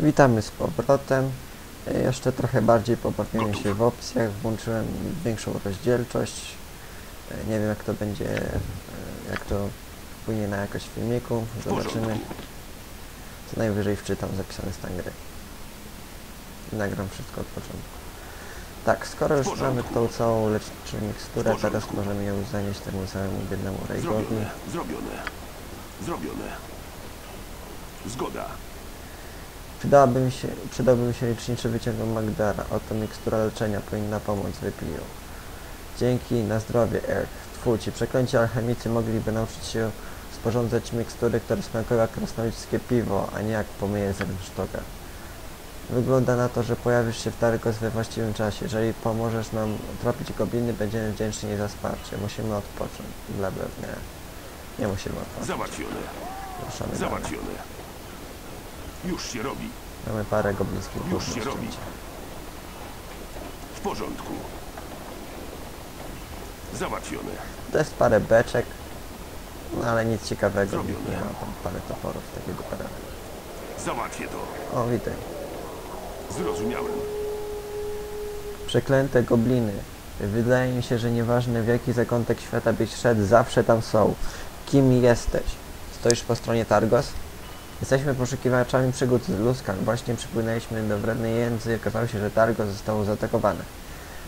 Witamy z powrotem. Jeszcze trochę bardziej pobawiłem się w opcjach, włączyłem większą rozdzielczość. Nie wiem jak to będzie, jak to wpłynie na jakość filmiku. Zobaczymy. Co najwyżej wczytam zapisany stan gry. I nagram wszystko od początku. Tak, skoro już mamy tą całą leczniczą miksturę, teraz możemy ją zanieść temu samemu biednemu Rejgowi. Zrobione, zrobione, zrobione. Zgoda. Przydałaby mi się, przydałby mi się liczniczy wyciąg Magdara. Oto mikstura leczenia powinna pomóc, wypij ją. Dzięki, na zdrowie, Erk. Tfu, ci przeklęci alchemicy mogliby nauczyć się sporządzać mikstury, które smakują jak krasnoludzkie piwo, a nie jak pomyje z. Wygląda na to, że pojawisz się w Targos we właściwym czasie. Jeżeli pomożesz nam tropić gobliny, będziemy wdzięczni za wsparcie. Musimy odpocząć. Bla, bla, nie. Nie musimy odpocząć. Załatwione, załatwione. Już się robi. Mamy parę goblińskich Już się robi. W porządku. Załatwione. To jest parę beczek, no ale nic ciekawego, Zrobione. nie ma tam parę toporów takiego parę. Załatwię to. O, witaj. Zrozumiałem. Przeklęte gobliny. Wydaje mi się, że nieważne w jaki zakątek świata byś szedł, zawsze tam są. Kim jesteś? Stoisz po stronie Targos? Jesteśmy poszukiwaczami przygód z Luskan. Właśnie przypłynęliśmy do wrednej jędzy i okazało się, że Targos zostało zaatakowane.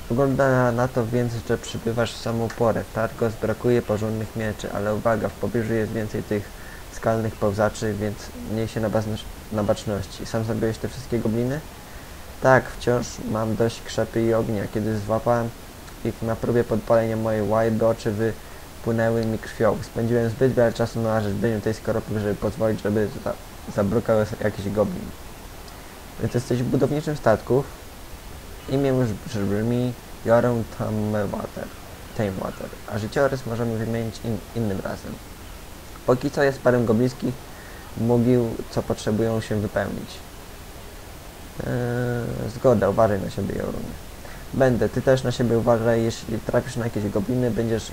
Wygląda na to więc, że przybywasz w samą porę. W Targos brakuje porządnych mieczy, ale uwaga, w pobliżu jest więcej tych skalnych pełzaczy, więc miej się na, na baczności. Sam zabiłeś te wszystkie gobliny? Tak, wciąż mam dość krzepy i ognia. Kiedy złapałem ich na próbie podpalenia mojej łajby, oczy wypłynęły mi krwią. Spędziłem zbyt wiele czasu na rzeźbieniu tej skoropy, żeby pozwolić, żeby za zabrukał jakiś goblin. Więc jesteś budowniczym statków. Imię już brzmi Jorun Tamewater. Tamewater. A życiorys możemy wymienić in, innym razem. Póki co jest parę goblińskich mogił, co potrzebują się wypełnić. Eee, zgoda, uważaj na siebie, Jorunie. Będę, ty też na siebie uważaj, jeśli trafisz na jakieś gobliny, będziesz,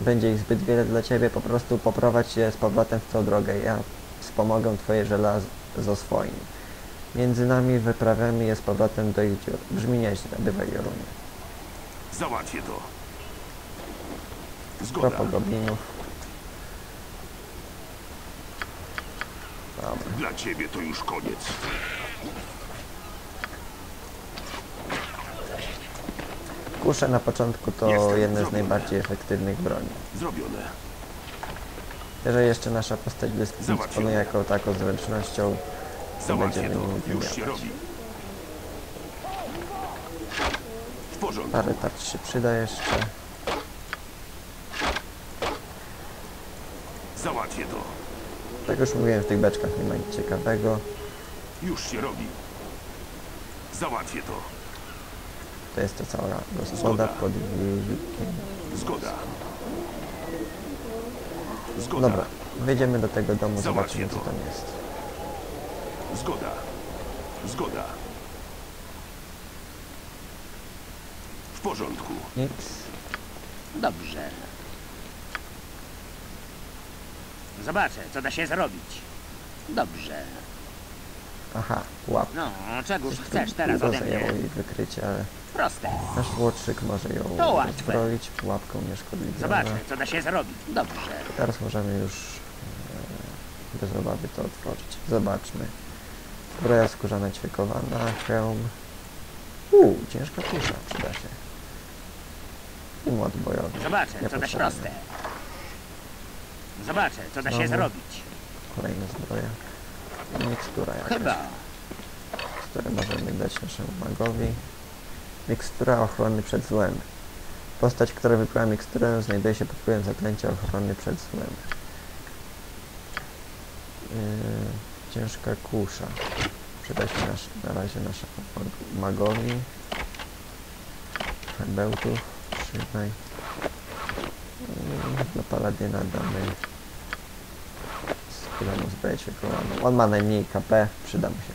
będzie ich zbyt wiele dla ciebie, po prostu poprowadź je z powrotem w tą drogę, ja wspomogę twoje żelazo swoim. Między nami wyprawiamy je z powrotem do ich dziur. Brzmi nieźle, bywaj Jorunie. Załatwię to. Zgoda. Goblinów. Dobra. Dla ciebie to już koniec. Kusze na początku to Jestem jedne z zrobione. najbardziej efektywnych broni. Zrobione. Jeżeli jeszcze nasza postać dysponuje jako taką zręcznością, to będziemy nim. Już się robi. W porządku. Parę tarcz się przyda jeszcze. Załatwię to. Tak już mówiłem, w tych beczkach nie ma nic ciekawego. Już się robi. Załatwię to. To jest to cała gospoda Zgoda. pod wilkiem. Zgoda. Zgoda. Dobra, wejdziemy do tego domu, zobaczymy co tam jest. Zgoda. Zgoda. W porządku. Nic. Dobrze. Zobaczę, co da się zrobić. Dobrze. Aha, łap. No, czegoż chcesz teraz ode zajęło mnie? jej wykrycie, ale Proste. nasz młodszyk może ją To łatwe. rozbroić pułapką nieszkodliwą. Zobaczę, co da się zrobić. Dobrze. Teraz możemy już e, bez obawy to otworzyć. Zobaczmy. Zbroja skórzana ćwiekowana, hełm. Uuu, ciężka kusza, przyda się. I młot bojowy. Zobaczę, co da się Niepotrzebny. proste. Zobaczę, co da się Znowu. zrobić. Kolejna zbroja. Mikstura jakaś, Chyba. którą możemy dać naszemu magowi. Mikstura ochrony przed złem. Postać, która wybrała miksturę, znajduje się pod wpływem zaklęcia ochrony przed złem. Yy, ciężka kusza. Przyda się nasz, na razie naszemu mag- magowi. Bełtów. Trzymaj. Yy, Dla paladyna damy skórzaną zbroję ćwiekowaną. On ma najmniej KP, przyda mu się.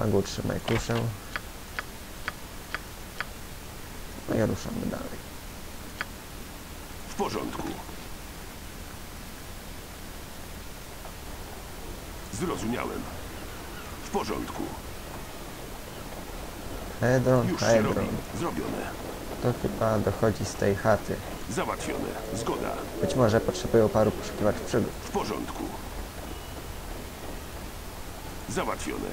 Magu trzymaj kuszę. No i ruszamy dalej. W porządku. Zrozumiałem. W porządku. Hedron, Już się Hedron. robi. Zrobione. To chyba dochodzi z tej chaty. Załatwione. Zgoda. Być może potrzebują paru poszukiwaczy przygód. W porządku. Załatwione.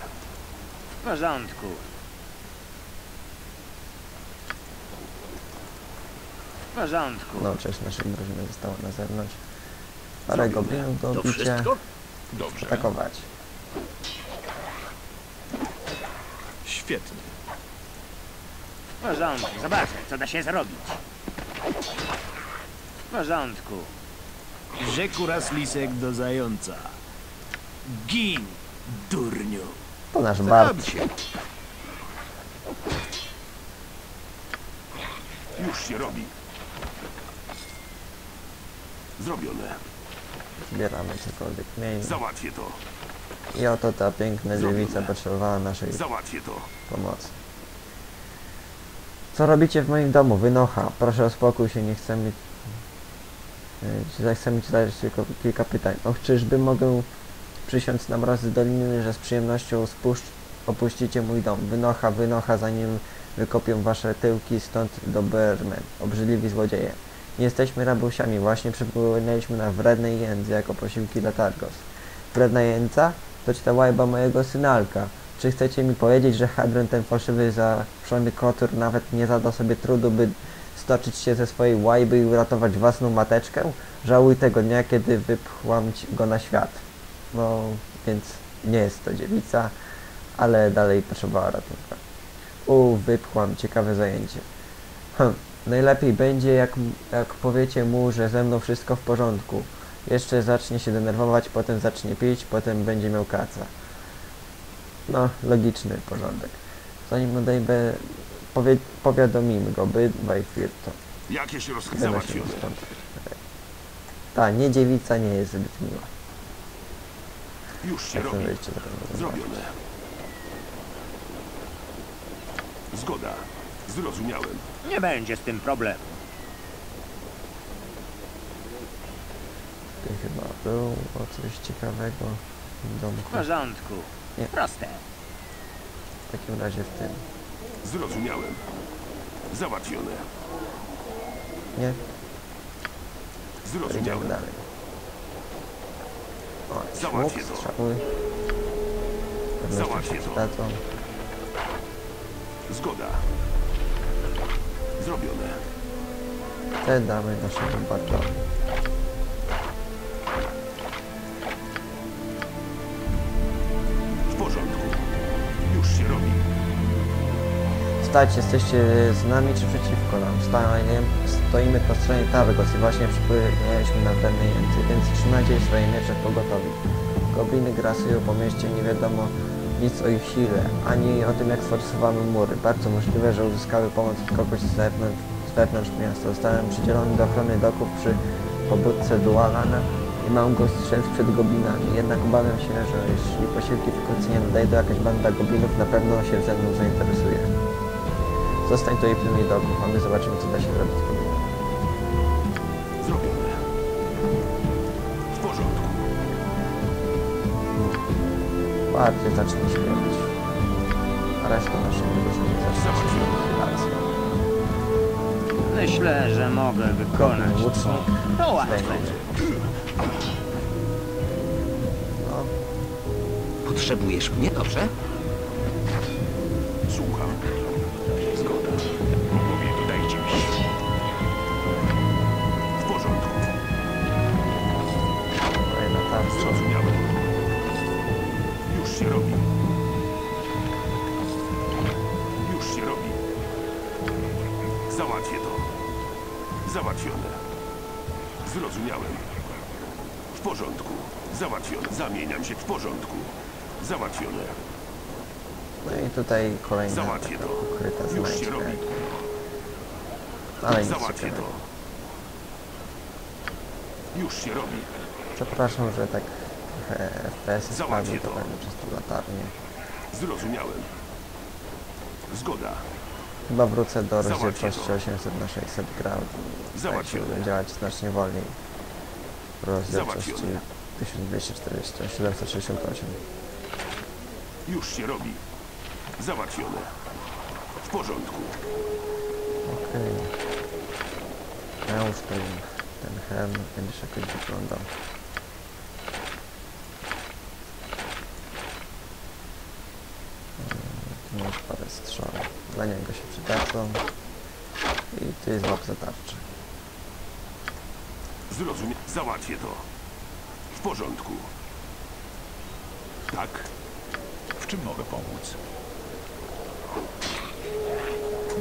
W porządku. W porządku. No, część naszej drużyny została na zewnątrz. Parę goblinów do To obicia. wszystko? Dobrze. Atakować. Świetnie. W porządku. Zobaczę, co da się zrobić. W porządku. Rzekł raz lisek do zająca. Gin, durniu. To nasz Bart. Już się robi. Zrobione. Zbieramy cokolwiek mieli. Załatwię to. I oto ta piękna dziewica potrzebowała naszej Załatwię to. pomocy. Co robicie w moim domu? Wynocha. Proszę o spokój się, nie chcemy... Yy, chcemy ci zadać tylko kilka pytań. Och, czyżby mogę przysiąc na mrozy doliny, że z przyjemnością spuszcz... opuścicie mój dom? Wynocha, wynocha, zanim wykopią wasze tyłki stąd do Bermen. Obrzydliwi złodzieje. Nie jesteśmy rabusiami, właśnie przypłynęliśmy na wredne jędzy jako posiłki dla Targos. Wredna jęca? To ci ta łajba mojego synalka. Czy chcecie mi powiedzieć, że Hadron ten fałszywy zaprzony kotur nawet nie zada sobie trudu, by stoczyć się ze swojej łajby i uratować własną mateczkę? Żałuj tego dnia, kiedy wypchłam go na świat. No, więc nie jest to dziewica, ale dalej potrzebowała ratunku. U, wypchłam, ciekawe zajęcie. Hm, najlepiej będzie, jak, jak powiecie mu, że ze mną wszystko w porządku. Jeszcze zacznie się denerwować, potem zacznie pić, potem będzie miał kaca. No, logiczny porządek. Zanim odejmę, powie, powiadomimy go, by Bajfirto. Jakieś roz... Będę się Załatwione. stąd. Ta, nie dziewica nie jest zbyt miła. Już się robi. Zrobione. Zgoda. Zrozumiałem. Nie będzie z tym problemu. Tutaj chyba było coś ciekawego w W domku. porządku. Nie. Proste. W takim razie w tym. Zrozumiałem. Załatwione. Nie? Zrozumiałem. dalej. O, Załatwię to. strzały. Załatwię to. Zgoda. Zrobione. Te damy naszemu Bartowi. W porządku. Już się robi. Stać, jesteście z nami czy przeciwko nam? Stajem, stoimy po stronie Targos i właśnie przypłynęliśmy na jęcy, więc trzymajcie swoje miecze w pogotowiu. Gobliny grasują po mieście, nie wiadomo nic o ich sile, ani o tym jak sforsowano mury. Bardzo możliwe, że uzyskały pomoc od kogoś z zewnątrz, z wewnątrz miasta. Zostałem przydzielony do ochrony doków przy pobudce Dualana i mam go strzec przed goblinami. Jednak obawiam się, że jeśli posiłki wkrótce nie nadejdą, jakaś banda goblinów na pewno się ze mną zainteresuje. Zostań tu i pilnuj doków, a my zobaczymy, co da się zrobić Bardziej zacznie śpiewać. A reszta naszej drużyny zacznie chwilację. Myślę, że mogę wykonać to łatwe. No, Potrzebujesz mnie, dobrze? Słucham. Załatwię to. Załatwione. Zrozumiałem. W porządku. Załatwione. Zamieniam się w porządku. Załatwione. No i tutaj kolejna Załatwię to. ukryta Już się robi. Ale nic Załatwię to. Już się robi. Przepraszam, że tak trochę FPS spadły, to to. pewnie przez tą latarnię. Zrozumiałem. Zgoda. Chyba wrócę do rozdzielczości to. 800 na 600 gram. Tak Załatwione. będzie działać znacznie wolniej. Rozdzielczości Załatwione. 1248, 768. Już się robi. Załatwione. W porządku. Okej. Nałóż ten, ten hełm, będziesz jakoś wyglądał. Mm, Tu masz parę strzał. Dla niego się przydadzą. I tu jest łap za tarczę. Zrozumie. Załatwię to. W porządku. Tak? W czym mogę pomóc?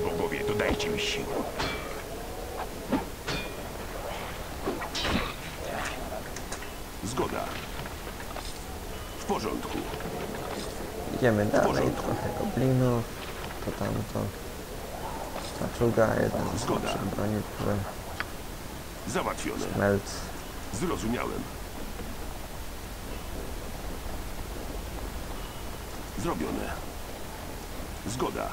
Bogowie, dodajcie mi sił. Zgoda. W porządku. Idziemy dalej, porządku. trochę goblinów, to tamto. Taczuga, jeden Zgoda. broni, który Załatwione. melt. Zrozumiałem. Zrobione. Zgoda.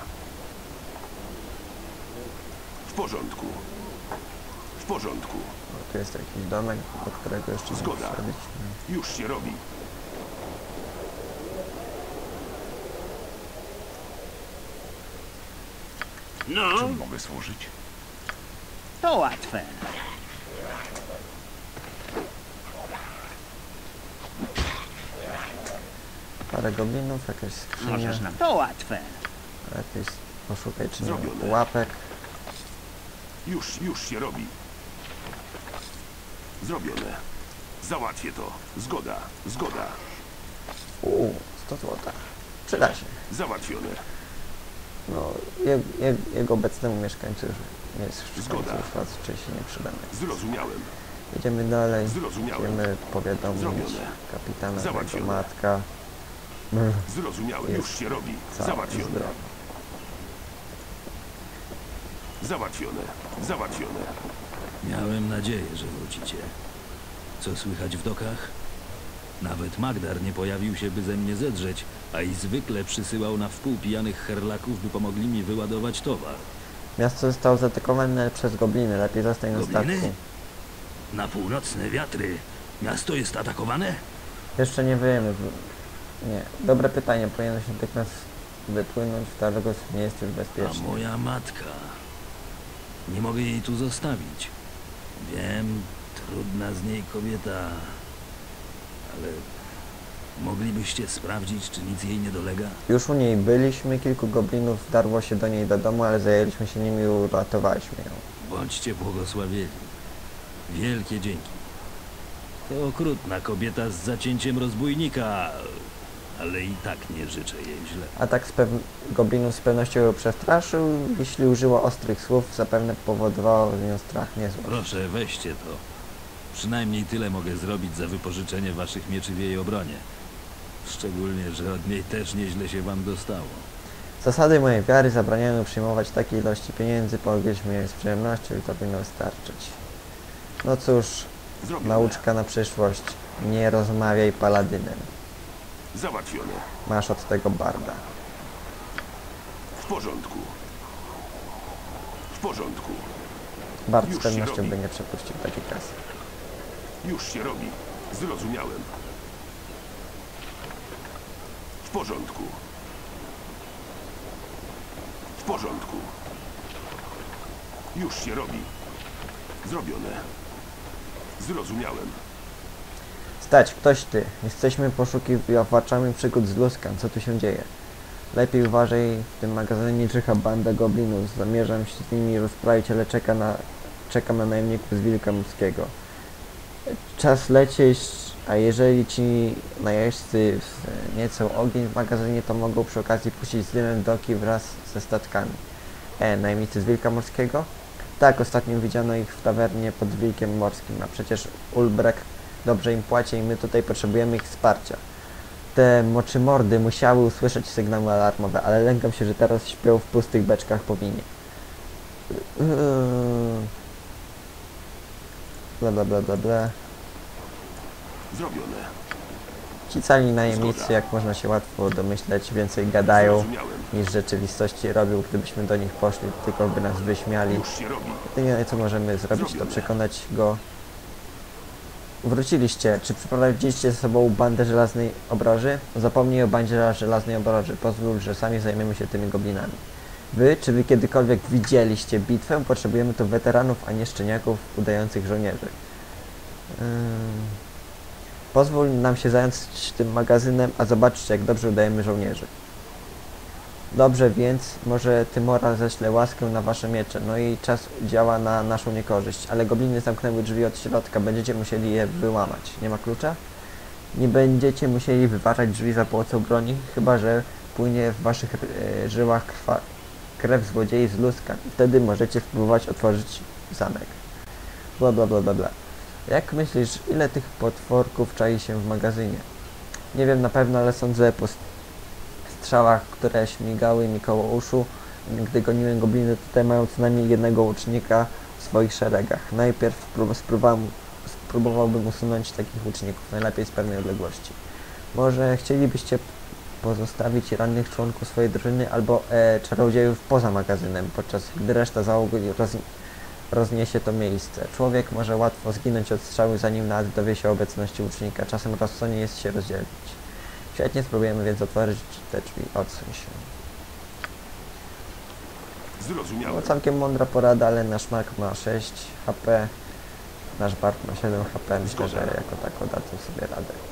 W porządku. W porządku. Tu jest jakiś domek, do którego jeszcze Zgoda. Już się robi. No, Czym mogę służyć? to łatwe. Parę goblinów. Możesz nam... To łatwe. Lepiej poszukaj czy nie pułapek. Już, już się robi. Zrobione. Załatwię to. Zgoda. Zgoda. Uuu, 100 złota. Przyda się. Załatwione. No, je, je, jego obecnemu mieszkańcu już nie jest Zgoda. już raczej się nie przydamy. Zrozumiałem. Idziemy dalej. Zrozumiałem. Idziemy powiadomić Zrobione. kapitana, jego matka. Brr, Zrozumiałem. Już się robi. Załatwione. Załatwione. Załatwione. Miałem nadzieję, że wrócicie. Co słychać w dokach? Nawet Magdar nie pojawił się, by ze mnie zedrzeć, a i zwykle przysyłał na wpół pijanych herlaków, by pomogli mi wyładować towar. Miasto zostało zaatakowane przez gobliny. Lepiej zostań na statku. Na północne wiatry. Miasto jest atakowane? Jeszcze nie wiemy. Nie. Dobre pytanie. Powinieneś natychmiast wypłynąć w Targos. Nie jest już A moja matka. Nie mogę jej tu zostawić. Wiem, trudna z niej kobieta, ale moglibyście sprawdzić, czy nic jej nie dolega? Już u niej byliśmy. Kilku goblinów darło się do niej do domu, ale zajęliśmy się nimi i uratowaliśmy ją. Bądźcie błogosławieni. Wielkie dzięki. To okrutna kobieta z zacięciem rozbójnika, ale i tak nie życzę jej źle. Atak z goblinów z pewnością ją przestraszył. Jeśli użyła ostrych słów, zapewne powodowało w nią strach niezły. Proszę, weźcie to. Przynajmniej tyle mogę zrobić za wypożyczenie waszych mieczy w jej obronie. Szczególnie, że od niej też nieźle się wam dostało. Zasady mojej wiary zabraniają przyjmować takiej ilości pieniędzy, pomogliśmy jej z przyjemnością i to powinno wystarczyć. No cóż, Zrobione. nauczka na przyszłość. Nie rozmawiaj paladynem. Załatwione. Masz od tego barda. W porządku. W porządku. Bard z Już się pewnością robi. by nie przepuścił takiej kasy. Już się robi. Zrozumiałem. W porządku. W porządku. Już się robi. Zrobione. Zrozumiałem. Stać, ktoś ty. Jesteśmy poszukiwaczami przygód z Luskan. Co tu się dzieje? Lepiej uważaj, w tym magazynie czyha banda goblinów. Zamierzam się z nimi rozprawić, ale czeka na, czekam na najemników z Wilka Morskiego. Czas lecieć, a jeżeli ci najeźdźcy w- nie chcą ogień w magazynie, to mogą przy okazji puścić z dymem doki wraz ze statkami. E, najemnicy z Wilka Morskiego? Tak, ostatnio widziano ich w tawernie pod Wilkiem Morskim, a przecież Ulbrek dobrze im płaci i my tutaj potrzebujemy ich wsparcia. Te moczymordy musiały usłyszeć sygnały alarmowe, ale lękam się, że teraz śpią w pustych beczkach po winie. Yy. Bla bla bla bla bla. Zrobione. Ci cali najemnicy, jak można się łatwo domyśleć, więcej gadają niż w rzeczywistości robią, gdybyśmy do nich poszli, tylko by nas wyśmiali. Jedynie co możemy zrobić, to przekonać go Wróciliście. Czy przyprowadziliście ze sobą bandę żelaznej obroży? Zapomnij o bandzie żelaznej obroży. Pozwól, że sami zajmiemy się tymi goblinami. Wy, czy wy kiedykolwiek widzieliście bitwę? Potrzebujemy tu weteranów, a nie szczeniaków udających żołnierzy. Ym... Pozwól nam się zająć tym magazynem, a zobaczcie, jak dobrze udajemy żołnierzy. Dobrze, więc może Tymora ześle łaskę na wasze miecze. No i czas działa na naszą niekorzyść. Ale gobliny zamknęły drzwi od środka. Będziecie musieli je wyłamać. Nie ma klucza? Nie będziecie musieli wyważać drzwi za pomocą broni, chyba że płynie w waszych e, żyłach krwa, krew złodziei z luska. Wtedy możecie spróbować otworzyć zamek. Bla bla bla bla bla. Jak myślisz, ile tych potworków czai się w magazynie? Nie wiem na pewno, ale sądzę po strzałach, które śmigały mi koło uszu, gdy goniłem gobliny, tutaj mają co najmniej jednego łucznika w swoich szeregach. Najpierw spróbowałbym usunąć takich łuczników, najlepiej z pewnej odległości. Może chcielibyście pozostawić rannych członków swojej drużyny albo e, czarodziejów poza magazynem, podczas gdy reszta załogi roz, rozniesie to miejsce. Człowiek może łatwo zginąć od strzały, zanim nawet dowie się obecności łucznika. Czasem rozsądnie jest się rozdzielić. Świetnie, spróbujemy więc otworzyć te drzwi. Odsuń się. No Zrozumiałem. całkiem mądra porada, ale nasz Mark ma 6 HP, nasz Bart ma 7 HP. Myślę, że jako tako dadzą sobie radę.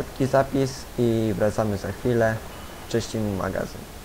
Szybki zapis i wracamy za chwilę. Czyścimy magazyn.